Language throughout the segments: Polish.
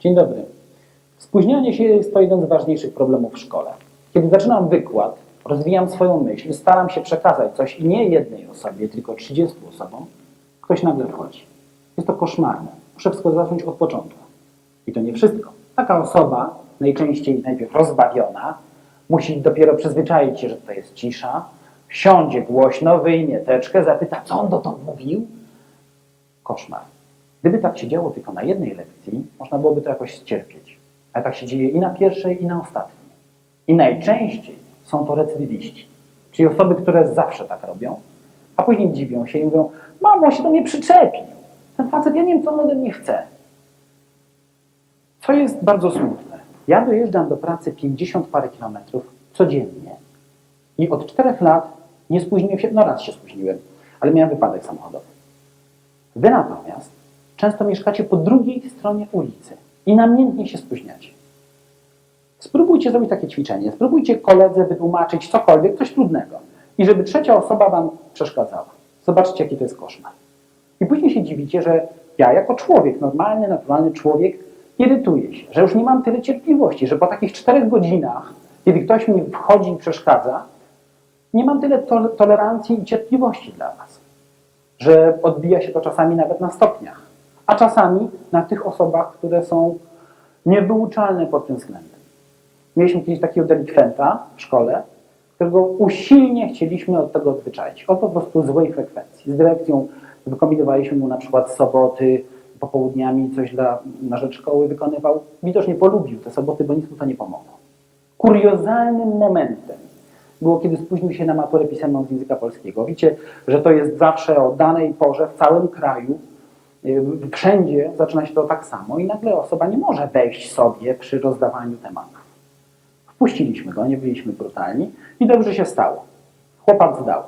Dzień dobry. Spóźnianie się jest to jeden z ważniejszych problemów w szkole. Kiedy zaczynam wykład, rozwijam swoją myśl, staram się przekazać coś i nie jednej osobie, tylko 30 osobom, ktoś nagle wchodzi. Jest to koszmarne. Muszę wszystko zacząć od początku. I to nie wszystko. Taka osoba, najczęściej najpierw rozbawiona, musi dopiero przyzwyczaić się, że to jest cisza, wsiądzie głośno, wyjmie teczkę, zapyta, co on dotąd mówił. Koszmar. Gdyby tak się działo tylko na jednej lekcji, można byłoby to jakoś ścierpieć. Ale tak się dzieje i na pierwszej, i na ostatniej. I najczęściej są to recydywiści. Czyli osoby, które zawsze tak robią, a później dziwią się i mówią, mamo, się do mnie przyczepił. Ten facet, ja nie wiem, co on ode mnie chce. Co jest bardzo smutne. Ja dojeżdżam do pracy 50 parę kilometrów codziennie i od czterech lat nie spóźniłem się, no raz się spóźniłem, ale miałem wypadek samochodowy. Wy natomiast często mieszkacie po drugiej stronie ulicy i namiętnie się spóźniacie. Spróbujcie zrobić takie ćwiczenie. Spróbujcie koledze wytłumaczyć cokolwiek, coś trudnego. I żeby trzecia osoba wam przeszkadzała. Zobaczcie, jaki to jest koszmar. I później się dziwicie, że ja jako człowiek, normalny, naturalny człowiek, irytuję się, że już nie mam tyle cierpliwości, że po takich czterech godzinach, kiedy ktoś mi wchodzi i przeszkadza, nie mam tyle to tolerancji i cierpliwości dla was. Że odbija się to czasami nawet na stopniach, a czasami na tych osobach, które są niewyuczalne pod tym względem. Mieliśmy kiedyś takiego delikwenta w szkole, którego usilnie chcieliśmy od tego odzwyczaić. O po prostu złej frekwencji. Z dyrekcją wykombinowaliśmy mu na przykład soboty, popołudniami coś dla, na rzecz szkoły wykonywał. Widocznie polubił te soboty, bo nic mu to nie pomogło. Kuriozalnym momentem było, kiedy spóźnił się na maturę pisemną z języka polskiego. Widzicie, że to jest zawsze o danej porze w całym kraju. Wszędzie zaczyna się to tak samo i nagle osoba nie może wejść sobie przy rozdawaniu tematów. Wpuściliśmy go, nie byliśmy brutalni i dobrze się stało. Chłopak zdał.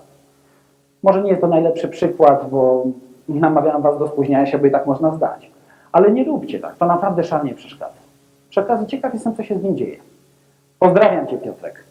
Może nie jest to najlepszy przykład, bo namawiam was do spóźniania się, bo i tak można zdać. Ale nie róbcie tak, to naprawdę szalenie przeszkadza. Przy ciekaw jestem, co się z nim dzieje. Pozdrawiam cię, Piotrek.